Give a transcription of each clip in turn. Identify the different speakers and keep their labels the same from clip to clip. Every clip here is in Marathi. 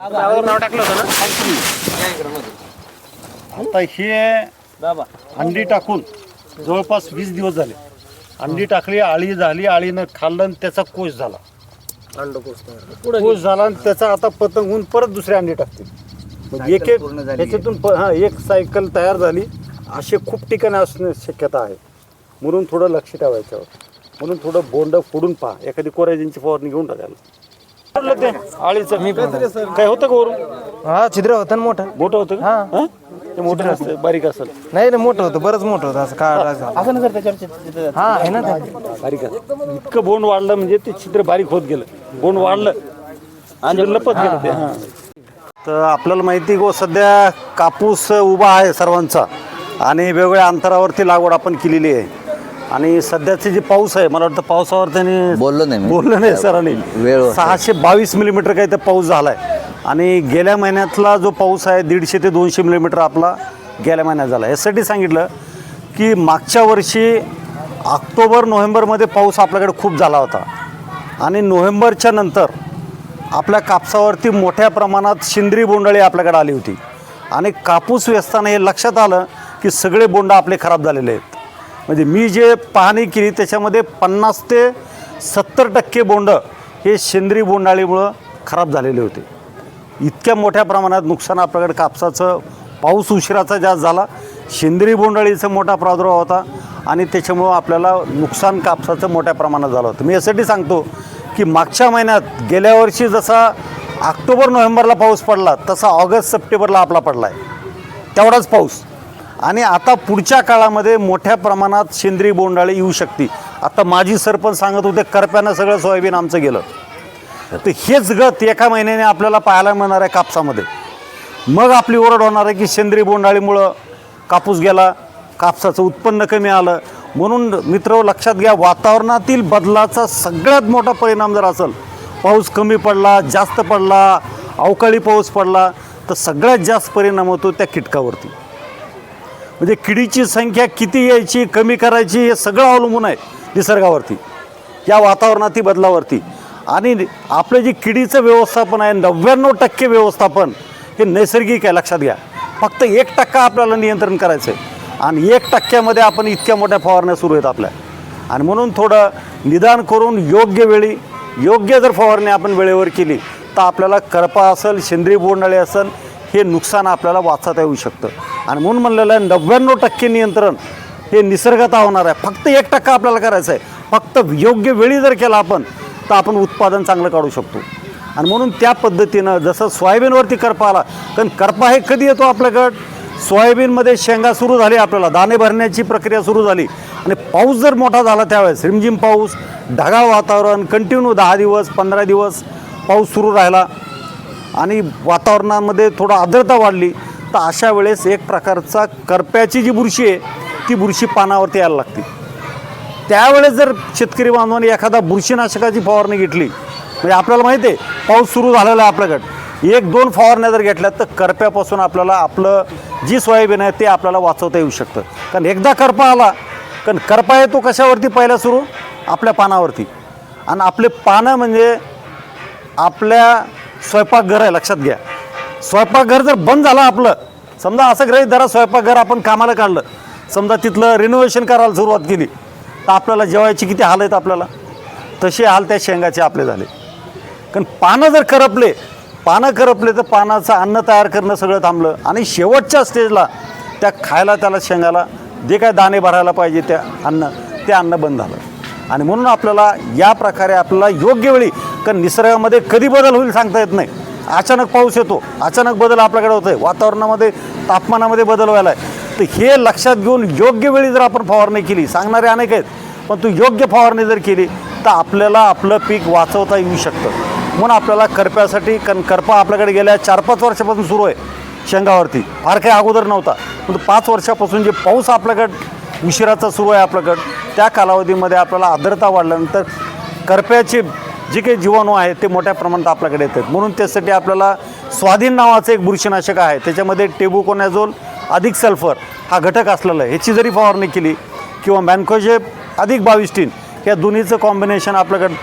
Speaker 1: त्यावर नाव टाकलं होतं ना?
Speaker 2: आता हे अंडी टाकून जवळपास वीस दिवस झाले. अंडी टाकली आळी झाली आळीनं खाल्लं आणि त्याचा कोश झाला. कोश झाला. आणि त्याचा आता पतंग होऊन परत दुसरे अंडी टाकतील एक एक त्याच्यातून प- हा एक सायकल तयार झाली. असे खूप ठिकाणी असण्याची शक्यता आहे. म्हणून थोडं लक्ष ठेवायच्यावर म्हणून थोडं बोंड फोडून पहा. एखादी कोरायजींची फवारणी घेऊन टाकायला म्हटलं ते. आळीचं. काय होतं का वरून?
Speaker 3: हा छिद्र होतं ना मोठं.
Speaker 2: मोठं होतं का? हा? ते मोठं असतं बारीक असेल.
Speaker 3: नाही नाही मोठं होतं. बरंच मोठं होतं. असं काळ असं हा आहे ना ते.
Speaker 2: बारीक असतं इतकं बोंड वाढलं म्हणजे ते चित्र बारीक होत गेलं. बोंड वाढलं. आणि लपत गेलं ते. हा. तर आपल्याला माहिती गो सध्या कापूस उभा आहे सर्वांचा. आणि वेगवेगळ्या अंतरावरती लागवड आपण केलेली आहे. आणि सध्याचे जे पाऊस आहे मला वाटतं पावसावर त्यांनी
Speaker 4: बोललो नाही मी.
Speaker 2: बोललं नाही सरांनी.
Speaker 4: वेळ.
Speaker 2: सहाशे बावीस मिलीमीटर काही तर पाऊस झालाय. आणि गेल्या महिन्यातला जो पाऊस आहे दीडशे ते दोनशे मिलीमीटर आपला गेल्या महिन्यात झाला. यासाठी सांगितलं की मागच्या वर्षी ऑक्टोबर नोव्हेंबरमध्ये पाऊस आपल्याकडे खूप झाला होता. आणि नोव्हेंबरच्या नंतर आपल्या कापसावरती मोठ्या प्रमाणात शिंदरी बोंडळी आपल्याकडे आली होती. आणि कापूस वेचताना हे लक्षात आलं की सगळे बोंड आपले खराब झालेले आहेत. म्हणजे मी जे पाहणी केली त्याच्यामध्ये पन्नास ते सत्तर टक्के बोंड हे सेंद्रिय बोंडाळीमुळं खराब झालेले होते. इतक्या मोठ्या प्रमाणात नुकसान आपल्याकडे कापसाचं पाऊस उशिराचा जास्त झाला सेंद्रिय बोंडाळीचा मोठा प्रादुर्भाव होता आणि त्याच्यामुळं आपल्याला नुकसान कापसाचं मोठ्या प्रमाणात झालं होतं. मी यासाठी सांगतो की मागच्या महिन्यात गेल्या वर्षी जसा ऑक्टोबर नोव्हेंबरला पाऊस पडला तसा ऑगस्ट सप्टेंबरला आपला पडला आहे तेवढाच पाऊस. आणि आता पुढच्या काळामध्ये मोठ्या प्रमाणात सेंद्रिय बोंडाळी येऊ शकते. आता माजी सरपंच सांगत होते करप्यानं सगळं सोयाबीन आमचं गेलं. तर हेच गत एका महिन्याने आपल्याला पाहायला मिळणार आहे कापसामध्ये. मग आपली ओरड होणार आहे की सेंद्रिय बोंडाळीमुळं कापूस गेला कापसाचं उत्पन्न कमी आलं. म्हणून मित्र लक्षात घ्या वातावरणातील बदलाचा सगळ्यात मोठा परिणाम जर असेल पाऊस कमी पडला जास्त पडला अवकाळी पाऊस पडला तर सगळ्यात जास्त परिणाम होतो त्या कीटकावरती. म्हणजे किडीची संख्या किती यायची कमी करायची हे सगळं अवलंबून आहे निसर्गावरती. या वातावरणातील बदलावरती. आणि आपलं जे किडीचं व्यवस्थापन आहे नव्याण्णव टक्के व्यवस्थापन हे नैसर्गिक आहे लक्षात घ्या. फक्त एक टक्का आपल्याला नियंत्रण करायचं आहे आणि एक टक्क्यामध्ये आपण इतक्या मोठ्या फवारण्या सुरू आहेत आपल्या. आणि म्हणून थोडं निदान करून योग्य वेळी योग्य जर फवारणी आपण वेळेवर केली तर आपल्याला करपा असेल सेंद्रिय बोंडाळे असेल हे नुकसान आपल्याला वाचता येऊ शकतं. आणि म्हणून म्हणलेलं आहे नव्याण्णव टक्के नियंत्रण हे निसर्गता होणार आहे. फक्त एक टक्का आपल्याला करायचं आहे. फक्त योग्य वेळी जर केला आपण तर आपण उत्पादन चांगलं काढू शकतो. आणि म्हणून त्या पद्धतीनं जसं सोयाबीनवरती करपा आला कारण करपा हे कधी येतो आपल्याकडं? सोयाबीनमध्ये शेंगा सुरू झाली आपल्याला दाणे भरण्याची प्रक्रिया सुरू झाली. आणि पाऊस जर मोठा झाला त्यावेळेस रिमझिम पाऊस ढगाळ वातावरण कंटिन्यू दहा दिवस पंधरा दिवस पाऊस सुरू राहिला. आणि वातावरणामध्ये थोडं आर्द्रता वाढली. तर अशा वेळेस एक प्रकारचा करप्याची जी बुरशी आहे ती बुरशी पानावरती यायला लागते. त्यावेळेस जर शेतकरी बांधवाने एखादा बुरशीनाशकाची फवारणी घेतली म्हणजे आपल्याला माहिती आहे पाऊस सुरू झालेला आहे आपल्याकडं. एक दोन फवारण्या जर घेतल्या तर करप्यापासून आपल्याला आपलं जी सोयाबीन आहे ते आपल्याला वाचवता येऊ शकतं. कारण एकदा करपा आला कारण करपा येतो कशावरती? पहिला सुरू आपल्या पानावरती. आणि आपले पानं म्हणजे आपल्या स्वयंपाकघर आहे लक्षात घ्या. स्वयंपाकघर जर बंद झालं आपलं समजा असं ग्रहित धरा स्वयंपाकघर आपण कामाला काढलं समजा तिथलं रिनोव्हेशन करायला सुरुवात केली तर आपल्याला जेवायची किती हाल आहेत आपल्याला? तसे हाल त्या शेंगाचे आपले झाले. कारण पानं जर करपले पानं करपले तर पानाचं अन्न तयार करणं सगळं थांबलं. आणि शेवटच्या स्टेजला त्या खायला त्याला शेंगाला जे काय दाणे भरायला पाहिजे त्या अन्न ते अन्न बंद झालं. आणि म्हणून आपल्याला या प्रकारे आपल्याला योग्य वेळी कारण निसर्गामध्ये कधी बदल होईल सांगता येत नाही. अचानक पाऊस येतो. अचानक बदल आपल्याकडे होतोय. वातावरणामध्ये तापमानामध्ये बदल व्हायला आहे तर हे लक्षात घेऊन योग्य वेळी जर आपण फवारणी केली सांगणारे अनेक आहेत पण तू योग्य फवारणी जर केली तर आपल्याला आपलं पीक वाचवता येऊ शकतं. म्हणून आपल्याला करप्यासाठी कारण करपा आपल्याकडे गेल्या चार पाच वर्षापासून सुरू आहे शेंगावरती. फार काही अगोदर नव्हता. पण पाच वर्षापासून जे पाऊस आपल्याकडं उशिराचा सुरू आहे आपल्याकडं त्या कालावधीमध्ये आपल्याला आर्द्रता वाढल्यानंतर करप्याचे जे काही जीवाणू आहेत ते मोठ्या प्रमाणात आपल्याकडे येतात. म्हणून त्यासाठी आपल्याला स्वाधीन नावाचं एक बुरशीनाशक आहे. त्याच्यामध्ये टेबुकोनॅझोल अधिक सल्फर हा घटक असलेला आहे. ह्याची जरी फवारणी केली किंवा मॅनकोजेप अधिक बाविस्टीन या दोन्हीचं कॉम्बिनेशन आपल्याकडं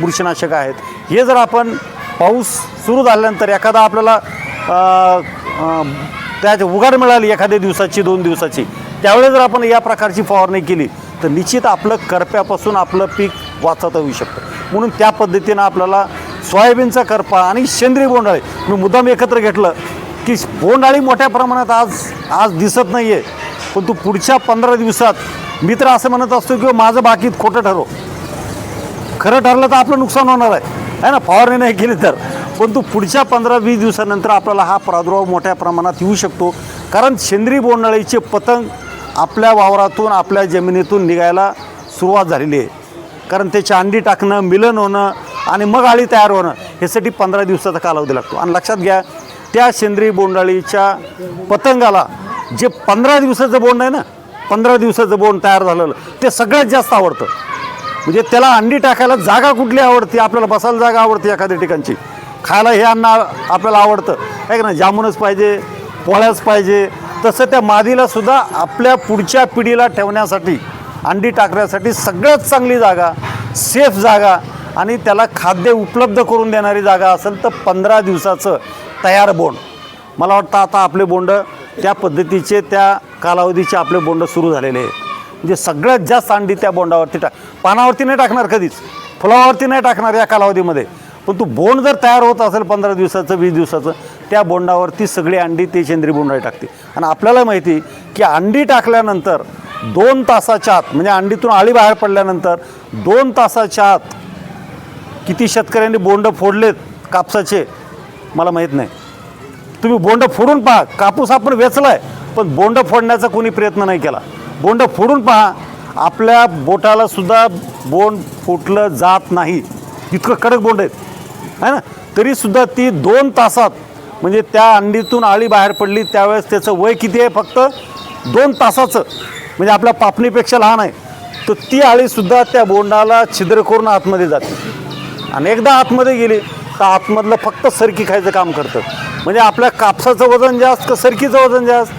Speaker 2: बुरशीनाशक आहेत. हे जर आपण पाऊस सुरू झाल्यानंतर एखादा आपल्याला अ, उघाड मिळाली एखाद्या दिवसाची दोन दिवसाची त्यावेळेस जर आपण या प्रकारची फवारणी केली तर निश्चित आपलं करप्यापासून आपलं पीक वाचवता येऊ शकतं. म्हणून त्या पद्धतीनं आपल्याला सोयाबीनचा करपा आणि सेंद्रिय बोंडाळी मी मुद्दाम एकत्र घेतलं की बोंडाळी मोठ्या प्रमाणात आज आज दिसत नाही आहे पण तू पुढच्या पंधरा दिवसात मी तर असं म्हणत असतो की माझं बाकीत खोटं ठरव. खरं ठरलं तर आपलं नुकसान होणार आहे. है ना? फवारणी नाही केली तर. पण तू पुढच्या पंधरा वीस दिवसानंतर आपल्याला हा प्रादुर्भाव मोठ्या प्रमाणात येऊ शकतो. कारण सेंद्रिय बोंडाळीचे पतंग आपल्या वावरातून आपल्या जमिनीतून निघायला सुरुवात झालेली आहे. कारण त्याची अंडी टाकणं मिलन होणं आणि मग आळी तयार होणं ह्यासाठी पंधरा दिवसाचा कालावधी लागतो. आणि लक्षात घ्या त्या सेंद्रिय बोंडाळीच्या पतंगाला जे पंधरा दिवसाचं बोंड आहे ना पंधरा दिवसाचं बोंड तयार झालेलं ते सगळ्यात जास्त आवडतं. म्हणजे त्याला अंडी टाकायला जागा कुठली आवडते? आपल्याला बसायला जागा आवडते एखाद्या ठिकाणची? खायला हे अन्न आपल्याला आवडतं. आहे का ना जामुनच पाहिजे पोळ्याच पाहिजे. तसं त्या मादीलासुद्धा आपल्या पुढच्या पिढीला ठेवण्यासाठी अंडी टाकण्यासाठी सगळ्यात चांगली जागा सेफ जागा आणि त्याला खाद्य उपलब्ध करून देणारी जागा असेल तर पंधरा दिवसाचं तयार बोंड. मला वाटतं आता आपले बोंड त्या पद्धतीचे त्या कालावधीचे आपले बोंड सुरू झालेले आहे म्हणजे सगळ्यात जास्त अंडी त्या बोंडावरती टाक पानावरती नाही टाकणार कधीच फुलावरती नाही टाकणार या कालावधीमध्ये. पण तू बोंड जर तयार होत असेल पंधरा दिवसाचं वीस दिवसाचं त्या बोंडावरती सगळी अंडी ते सेंद्रिय बोंडाळी टाकते आणि आपल्याला माहिती की अंडी टाकल्यानंतर दोन तासाच्या आत म्हणजे अंडीतून आळी बाहेर पडल्यानंतर दोन तासाच्या आत किती शेतकऱ्यांनी बोंड फोडलेत कापसाचे मला माहीत नाही. तुम्ही बोंड फोडून पहा कापूस आपण वेचलाय पण बोंड फोडण्याचा कोणी प्रयत्न नाही केला. बोंड फोडून पहा आपल्या बोटाला सुद्धा बोंड फुटलं जात नाही. इतकं कडक बोंड आहेत. है ना? तरीसुद्धा ती दोन तासात म्हणजे त्या अंडीतून आळी बाहेर पडली त्यावेळेस त्याचं वय किती आहे फक्त? दोन तासाचं. म्हणजे आपल्या पापणीपेक्षा लहान आहे. तर ती आळीसुद्धा त्या बोंडाला छिद्र करून आतमध्ये जाते. आणि एकदा आतमध्ये गेली तर आतमधलं फक्त सरकी खायचं काम करतं. म्हणजे आपल्या कापसाचं वजन जास्त का सरकीचं वजन जास्त?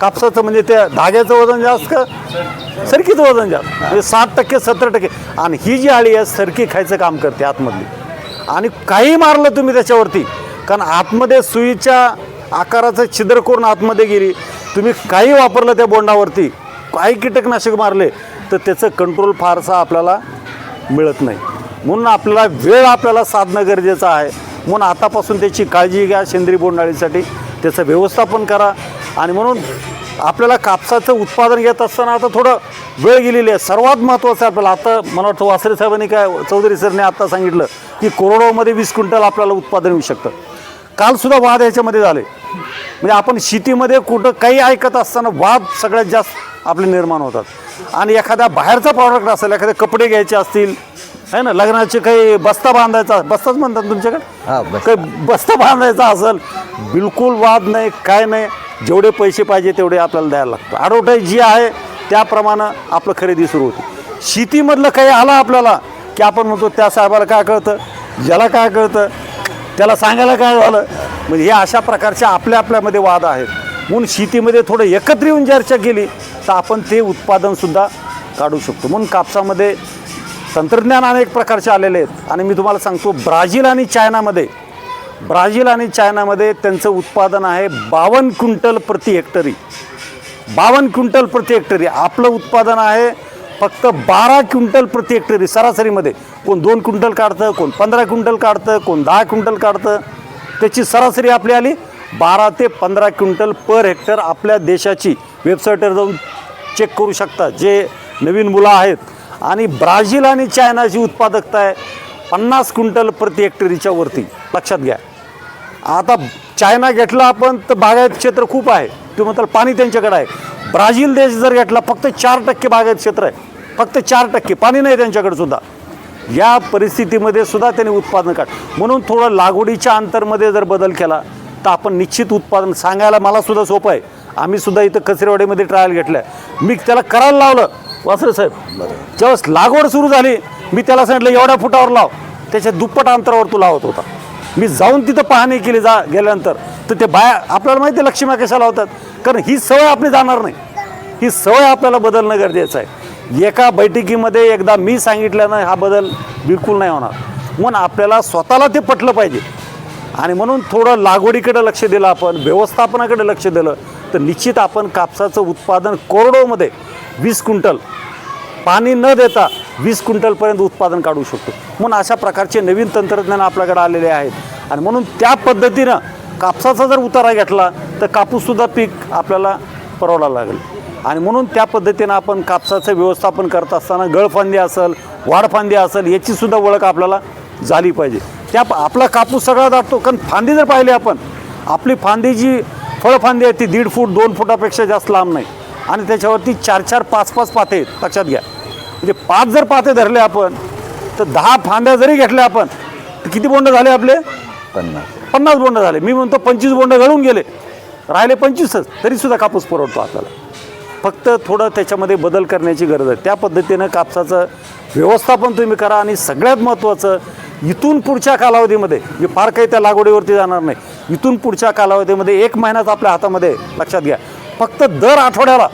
Speaker 2: कापसाचं म्हणजे त्या धाग्याचं वजन जास्त का सरकीचं वजन जास्त? म्हणजे साठ टक्के सत्तर टक्के. आणि ही जी आळी आहे सरकी खायचं काम करते आतमधली. आणि काही मारलं तुम्ही त्याच्यावरती. कारण आतमध्ये सुईच्या आकाराचं छिद्र करून आतमध्ये गेली तुम्ही काही वापरलं त्या बोंडावरती काही कीटकनाशक मारले तर त्याचं कंट्रोल फारसा आपल्याला मिळत नाही. म्हणून आपल्याला वेळ आपल्याला साधणं गरजेचं आहे. म्हणून आतापासून त्याची काळजी घ्या सेंद्रिय बोंडाळीसाठी त्याचं व्यवस्थापन करा. आणि म्हणून आपल्याला कापसाचं उत्पादन घेत असताना आता थोडं वेळ गेलेली आहे. सर्वात महत्त्वाचं आहे आपल्याला. आता मला वाटतं वासरे साहेबांनी काय चौधरी सरने आत्ता सांगितलं की कोरडोमध्ये वीस क्विंटल आपल्याला उत्पादन येऊ शकतं. कालसुद्धा वाद ह्याच्यामध्ये झाले. म्हणजे आपण शेतीमध्ये कुठं काही ऐकत असताना वाद सगळ्यात जास्त आपले निर्माण होतात. आणि एखाद्या बाहेरचा प्रॉडक्ट असेल एखादे कपडे घ्यायचे असतील है ना? लग्नाचे काही बस्ता बांधायचा बस्ताच म्हणतात तुमच्याकडे? काही बस्ता बांधायचा असेल बिलकुल वाद नाही काय नाही. जेवढे पैसे पाहिजे तेवढे आपल्याला द्यायला लागतं. ॲडव्हर्टाईज जी आहे त्याप्रमाणे आपलं खरेदी सुरू होती. शेतीमधलं काही आलं आपल्याला की आपण म्हणतो त्या साहेबाला काय कळतं? ज्याला काय कळतं? त्याला सांगायला काय झालं? म्हणजे हे अशा प्रकारच्या आपल्या आपल्यामध्ये वाद आहेत. म्हणून शेतीमध्ये थोडं एकत्र येऊन चर्चा केली तर आपण ते उत्पादनसुद्धा काढू शकतो. म्हणून कापसामध्ये तंत्रज्ञान अनेक प्रकारचे आलेले आहेत. आणि मी तुम्हाला सांगतो ब्राझील आणि चायनामध्ये ब्राझील आणि चायनामध्ये त्यांचं उत्पादन आहे बावन्न क्विंटल प्रति हेक्टरी. बावन्न क्विंटल प्रति हेक्टरी. आपलं उत्पादन आहे फक्त बारा क्विंटल प्रति हेक्टरी सरासरीमध्ये. कोण दोन क्विंटल काढतं कोण पंधरा क्विंटल काढतं कोण दहा क्विंटल काढतं त्याची सरासरी आपली आली. बारा ते पंधरा क्विंटल पर हेक्टर आपल्या देशाची वेबसाईटवर जाऊन चेक करू शकता. जे नवीन मुलं आहेत आणि ब्राझील आणि चायनाची उत्पादकता आहे पन्नास क्विंटल प्रति हेक्टरीच्या वरती. लक्षात घ्या. आता चायना घेतला आपण तर बागायत क्षेत्र खूप आहे. तुम्ही म्हणताल पाणी त्यांच्याकडे आहे. ब्राझील देश जर घेतला फक्त चार टक्के बागायत क्षेत्र आहे. फक्त चार टक्के. पाणी नाही त्यांच्याकडे सुद्धा. या परिस्थितीमध्ये सुद्धा त्यांनी उत्पादन काढ म्हणून थोडं लागवडीच्या अंतरमध्ये जर बदल केला तर आपण निश्चित उत्पादन सांगायला मला सुद्धा सोपं आहे. आम्ही सुद्धा इथं कचरेवाडीमध्ये ट्रायल घेतलं आहे मी त्याला करायला लावलं. वासरे साहेब ज्यावेळेस लागवड सुरू झाली मी त्याला सांगितलं एवढ्या फुटावर लाव. त्याच्या दुप्पट अंतरावर तू लावत होता. मी जाऊन तिथं पाहणी केली जा गेल्यानंतर. तर ते बाया आपल्याला माहिती आहे लक्ष्म्या कशाला होतात कारण ही सवय आपली जाणार नाही. ही सवय आपल्याला बदलणं गरजेचं आहे. एका बैठकीमध्ये एकदा मी सांगितल्यानं हा बदल बिलकुल नाही होणार. म्हणून आपल्याला स्वतःला ते पटलं पाहिजे. आणि म्हणून थोडं लागवडीकडे लक्ष दिलं आपण व्यवस्थापनाकडे लक्ष दिलं तर निश्चित आपण कापसाचं उत्पादन कोरडोमध्ये वीस क्विंटल पाणी न देता वीस क्विंटलपर्यंत उत्पादन काढू शकतो. म्हणून अशा प्रकारचे नवीन तंत्रज्ञान आपल्याकडे आलेले आहेत. आणि म्हणून त्या पद्धतीनं कापसाचा जर उतारा घेतला तर कापूससुद्धा पीक आपल्याला परवडा लागेल. आणि म्हणून त्या पद्धतीनं आपण कापसाचं व्यवस्थापन करत असताना गळफांदी असेल वाढफांदी असेल याचीसुद्धा ओळख आपल्याला झाली पाहिजे. त्या आपला कापूस सगळा दाटतो कारण फांदी जर पाहिली आपण आपली फांदी जी फळफांदी आहे ती दीड फूट दोन फुटापेक्षा जास्त लांब नाही. आणि त्याच्यावरती चार चार पाच पाच पाते आहेत लक्षात घ्या. म्हणजे पाच जर पाते धरले आपण तर दहा फांद्या जरी घेतल्या आपण तर किती बोंड झाले आपले?
Speaker 4: पन्नास.
Speaker 2: पन्नास बोंड झाले. मी म्हणतो पंचवीस बोंड गळून गेले. राहिले पंचवीसच तरीसुद्धा कापूस परवडतो आपल्याला. फक्त थोडं त्याच्यामध्ये बदल करण्याची गरज आहे. त्या पद्धतीनं कापसाचं व्यवस्थापन तुम्ही करा आणि सगळ्यात महत्त्वाचं इथून पुढच्या कालावधीमध्ये जे फार काही त्या लागवडीवरती जाणार नाही इथून पुढच्या कालावधीमध्ये एक महिनाच आपल्या हातामध्ये लक्षात घ्या. फक्त दर आठवड्याला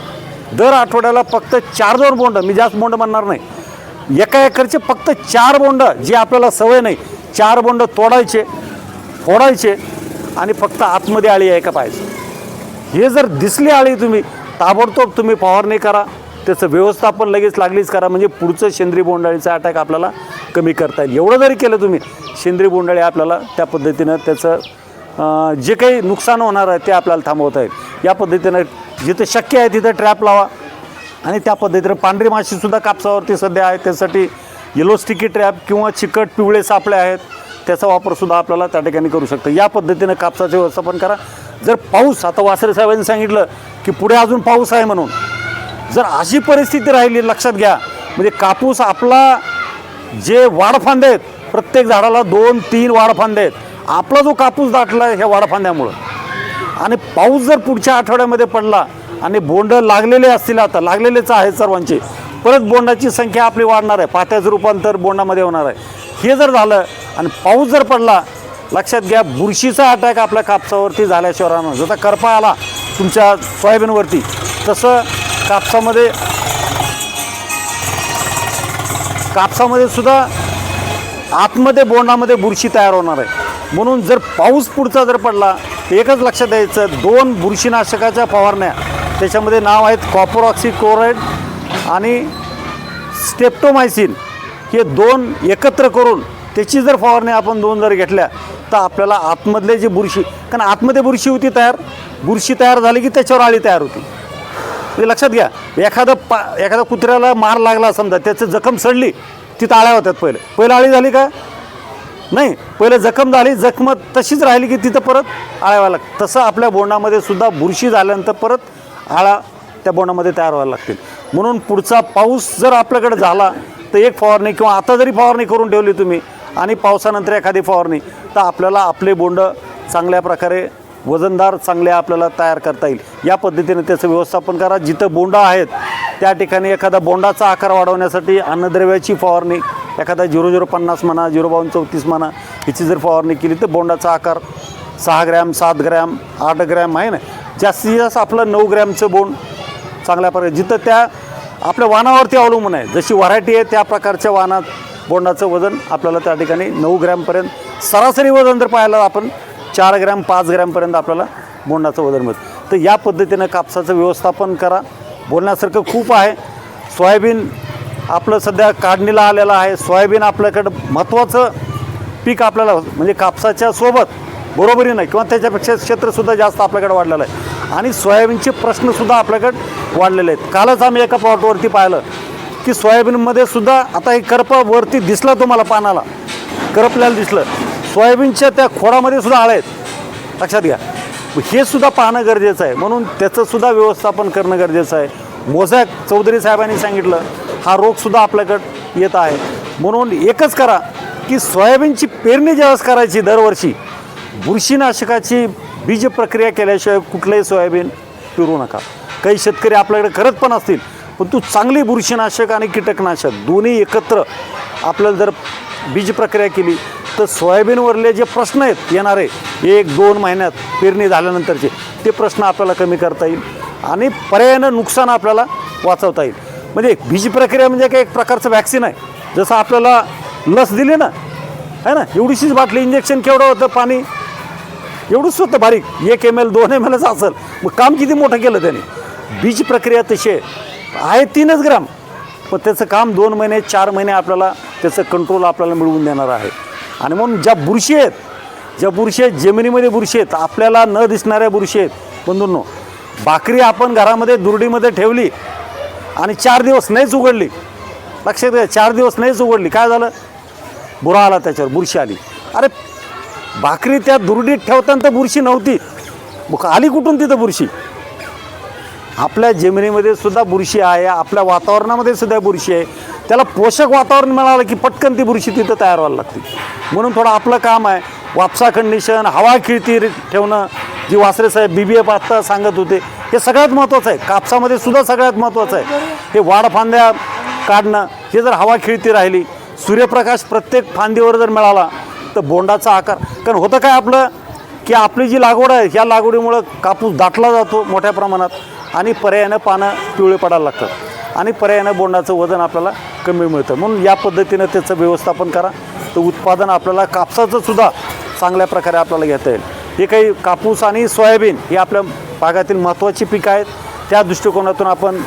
Speaker 2: दर आठवड्याला फक्त चार दोन बोंड मी जास्त बोंड म्हणणार नाही. एका एकरचे फक्त चार बोंड जे आपल्याला सवय नाही चार बोंड तोडायचे फोडायचे आणि फक्त आतमध्ये आळी आहे का पाहिजे हे जर दिसली आळी तुम्ही ताबडतोब तुम्ही फवारणी करा. त्याचं व्यवस्थापन लगेच लागलीच करा. म्हणजे पुढचं शेंद्री बोंडाळीचा अटॅक आपल्याला कमी करता येईल. एवढं जरी केलं तुम्ही शेंद्री बोंडाळी आपल्याला त्या पद्धतीनं त्याचं जे काही नुकसान होणार आहे ते आपल्याला थांबवता येईल. या पद्धतीनं जिथं शक्य आहे तिथं ट्रॅप लावा. आणि त्या पद्धतीनं पांढरी माशीसुद्धा कापसावरती सध्या आहे त्यासाठी येलो स्टिकी ट्रॅप किंवा चिकट पिवळे सापळे आहेत त्याचा वापरसुद्धा आपल्याला त्या ठिकाणी करू शकतो. या पद्धतीनं कापसाचे व्यवस्थापन करा. जर पाऊस आता वासरे साहेबांनी सांगितलं की पुढे अजून पाऊस आहे म्हणून. जर अशी परिस्थिती राहिली लक्षात घ्या. म्हणजे कापूस आपला जे वाढफांदे आहेत प्रत्येक झाडाला दोन तीन वाडफांदे आहेत. आपला जो कापूस दाटला आहे ह्या वाढफांद्यामुळं आणि पाऊस जर पुढच्या आठवड्यामध्ये पडला आणि बोंड लागलेले असतील आता लागलेलेच आहेत सर्वांचे परत बोंडाची संख्या आपली वाढणार आहे. पात्याचं रूपांतर बोंडामध्ये होणार आहे. हे जर झालं आणि पाऊस जर पडला लक्षात घ्या बुरशीचा अटॅक आपल्या कापसावरती झाल्याशिवाय राहणार जसा करपा आला तुमच्या सोयाबीनवरती तसं कापसामध्ये कापसामध्ये सुद्धा आतमध्ये बोंडामध्ये बुरशी तयार होणार आहे. म्हणून जर पाऊस पुढचा जर पडला तर एकच लक्षात द्यायचं दोन बुरशीनाशकाच्या फवारण्या. त्याच्यामध्ये नाव आहेत कॉपरॉक्सी क्लोराईड आणि स्टेप्टोमायसिन. हे दोन एकत्र करून त्याची जर फवारणी आपण दोन जर घेतल्या तर आपल्याला आतमधले जे बुरशी कारण आतमध्ये बुरशी होती तयार बुरशी तयार झाली की त्याच्यावर आळी तयार होती. म्हणजे लक्षात घ्या एखादं पा एखाद्या कुत्र्याला मार लागला समजा त्याचं जखम सडली तिथं आळ्या होत्यात पहिले. पहिलं आळी झाली का? नाही पहिले जखम झाली जखम तशीच राहिली की तिथं परत आळ्या व्हायला लाग तसं आपल्या बोंडामध्ये सुद्धा बुरशी झाल्यानंतर परत आळा त्या बोंडामध्ये तयार व्हायला लागतील. म्हणून पुढचा पाऊस जर आपल्याकडे झाला तर एक फवारणी किंवा आता जरी फवारणी करून ठेवली तुम्ही आणि पावसानंतर एखादी फवारणी. तर आपल्याला आपले बोंड चांगल्या प्रकारे वजनदार चांगले आपल्याला तयार करता येईल. या पद्धतीने त्याचं व्यवस्थापन करा. जिथं बोंडा आहेत त्या ठिकाणी एखादा बोंडाचा आकार वाढवण्यासाठी अन्नद्रव्याची फवारणी एखादा झिरो झिरो पन्नास म्हणा झिरो बावन्न चौतीस म्हणा ह्याची जर फवारणी केली तर बोंडाचा आकार सहा ग्रॅम सात ग्रॅम आठ ग्रॅम आहे ना? जास्तीत जास्त आपलं नऊ ग्रॅमचं बोंड चांगल्या प्रकारे जिथं त्या आपल्या वाहनावरती अवलंबून आहे. जशी व्हरायटी आहे त्या प्रकारच्या वाहनात बोंडाचं वजन आपल्याला त्या ठिकाणी नऊ ग्रॅमपर्यंत सरासरी वजन जर पाहिलं आपण चार ग्रॅम पाच ग्रॅमपर्यंत आपल्याला बोंडाचं वजन मिळतं. तर या पद्धतीनं कापसाचं व्यवस्थापन करा. बोलण्यासारखं खूप आहे. सोयाबीन आपलं सध्या काढणीला आलेलं आहे. सोयाबीन आपल्याकडं महत्त्वाचं पीक आपल्याला म्हणजे कापसाच्या सोबत बरोबरी नाही किंवा त्याच्यापेक्षा क्षेत्रसुद्धा जास्त आपल्याकडे वाढलेलं आहे. आणि सोयाबीनचे प्रश्नसुद्धा आपल्याकडे वाढलेले आहेत. कालच आम्ही एका प्लॉटवरती पाहिलं. की सोयाबीनमध्ये सुद्धा आता हे करपा वरती दिसला तुम्हाला पानाला. करपल्याला दिसलं. सोयाबीनच्या त्या खोडामध्ये सुद्धा आळे आहेत. लक्षात घ्या. हे सुद्धा पाहणं गरजेचं आहे. म्हणून त्याचं सुद्धा व्यवस्थापन करणं गरजेचं आहे. मोझॅक चौधरी साहेबांनी सांगितलं हा रोगसुद्धा आपल्याकडं येत आहे. म्हणून एकच करा की सोयाबीनची पेरणी ज्यावेळेस करायची दरवर्षी बुरशीनाशकाची बीज प्रक्रिया केल्याशिवाय कुठलंही सोयाबीन पिरू नका. काही शेतकरी आपल्याकडे करत पण असतील पण तू चांगली बुरशीनाशक आणि कीटकनाशक दोन्ही एकत्र आपल्याला जर बीज प्रक्रिया केली तर सोयाबीनवरले जे प्रश्न आहेत येणारे एक दोन महिन्यात पेरणी झाल्यानंतरचे ते प्रश्न आपल्याला कमी करता येईल आणि पर्यायानं नुकसान आपल्याला वाचवता येईल. म्हणजे बीज प्रक्रिया म्हणजे काय एक प्रकारचं व्हॅक्सिन आहे. जसं आपल्याला लस दिली ना आहे ना एवढीशीच बाटली इंजेक्शन केवढं होतं पाणी? एवढंच होतं बारीक एक एम एल दोन एम एलच असेल. मग काम किती मोठं केलं त्याने? बीज प्रक्रिया तशी आहे. आहे तीनच ग्राम. पण त्याचं काम दोन महिने चार महिने आपल्याला त्याचं कंट्रोल आपल्याला मिळवून देणार आहे. आणि म्हणून ज्या बुरशी आहेत ज्या बुरशी आहेत जमिनीमध्ये बुरशी आहेत आपल्याला न दिसणाऱ्या बुरशी आहेत बंधूंनो भाकरी आपण घरामध्ये दुरडीमध्ये ठेवली आणि चार दिवस नाहीच उघडली. लक्षात घ्या चार दिवस नाहीच उघडली. काय झालं? बुरा आला त्याच्यावर बुरशी आली. अरे भाकरी त्या दुरडीत ठेवताना तर बुरशी नव्हती. आली कुठून तिथं बुरशी? आपल्या जमिनीमध्ये सुद्धा बुरशी आहे आपल्या वातावरणामध्ये सुद्धा बुरशी आहे. त्याला पोषक वातावरण मिळालं की पटकन ती बुरशी तिथं तयार व्हायला लागते. म्हणून थोडं आपलं काम आहे वापसा कंडिशन हवा खिळती ठेवणं जी वासरे साहेब बी बी एफ आत्ता सांगत होते हे सगळ्यात महत्त्वाचं आहे. कापसामध्ये सुद्धा सगळ्यात महत्त्वाचं आहे. हे वाढ फांद्या काढणं हे जर हवा खिळती राहिली सूर्यप्रकाश प्रत्येक फांदीवर जर मिळाला तर बोंडाचा आकार कारण होतं काय आपलं? की आपली जी लागवड आहे ह्या लागवडीमुळं कापूस दाटला जातो मोठ्या प्रमाणात आणि पर्यायानं पानं पिवळे पडायला लागतात. आणि पर्यायानं बोंडाचं वजन आपल्याला कमी मिळतं. म्हणून या पद्धतीनं त्याचं व्यवस्थापन करा. तर उत्पादन आपल्याला कापसाचं सुद्धा चांगल्या प्रकारे आपल्याला घेता येईल. हे काही कापूस आणि सोयाबीन हे आपल्या भागातील महत्त्वाची पिकं आहेत. त्या दृष्टिकोनातून आपण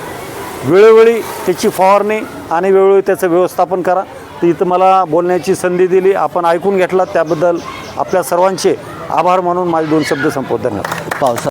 Speaker 2: वेळोवेळी त्याची फवारणी आणि वेळोवेळी त्याचं व्यवस्थापन करा. तर इथं मला बोलण्याची संधी दिली. आपण ऐकून घेतला त्याबद्दल आपल्या सर्वांचे आभार मानून माझे दोन शब्द संपवत धन्यवाद.
Speaker 4: पावसा